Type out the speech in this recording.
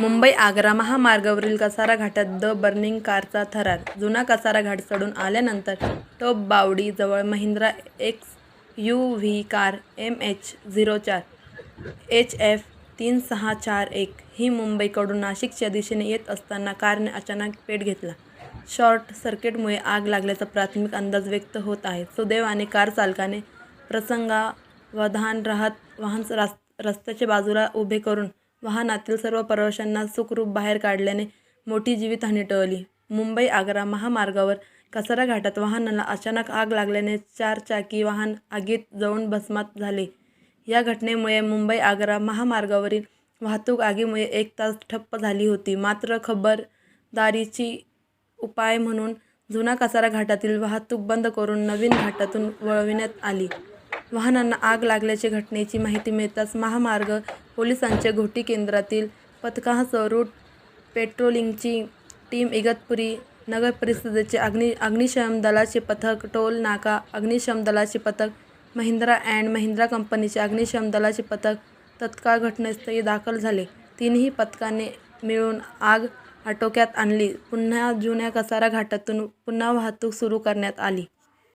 मुंबई आग्रा महामार्गावरील कसारा घाटात the burning कारचा थरार. जुना कसारा घाट चढून आल्यानंतर Top बावडीजवळ Mahindra X U V car M H zero चार एच एफ तीन सहा चार एक ही मुंबईकडून नाशिकच्या दिशेने येत असताना कारने अचानक पेट घेतला. शॉर्ट सर्किटमुळे आग लागल्याचा प्राथमिक अंदाज व्यक्त होत आहे. सुदैवाने कार चालकाने प्रसंगावधान राहत वाहन रस्त्याच्या बाजूला उभे करून वाहनातील सर्व प्रवाशांना सुखरूप बाहेर काढल्याने मोठी जीवितहानी टळली. मुंबई आग्रा महामार्गावर कसारा घाटात वाहनाला अचानक आग लागल्याने चारचाकी वाहन आगीत जळून भस्मात झाले. या घटनेमुळे मुंबई आग्रा महामार्गावरील वाहतूक आगीमुळे एक तास ठप्प झाली होती. मात्र खबरदारीची उपाय म्हणून जुना कसारा घाटातील वाहतूक बंद करून नवीन घाटातून वळविण्यात आली. वाहनांना आग लागल्याच्या घटनेची माहिती मिळताच महामार्ग पोलिसांच्या घोटी केंद्रातील पथकासह रूट पेट्रोलिंगची टीम इगतपुरी नगर परिषदेचे अग्नि अग्निशमन दलाचे पथक टोल नाका अग्निशमन दलाचे पथक महिंद्रा अँड महिंद्रा कंपनीचे अग्निशमन दलाचे पथक तत्काळ घटनास्थळी दाखल झाले. तिन्ही पथकाने मिळून आग आटोक्यात आणली. पुन्हा जुन्या कसारा घाटातून पुन्हा वाहतूक सुरू करण्यात आली.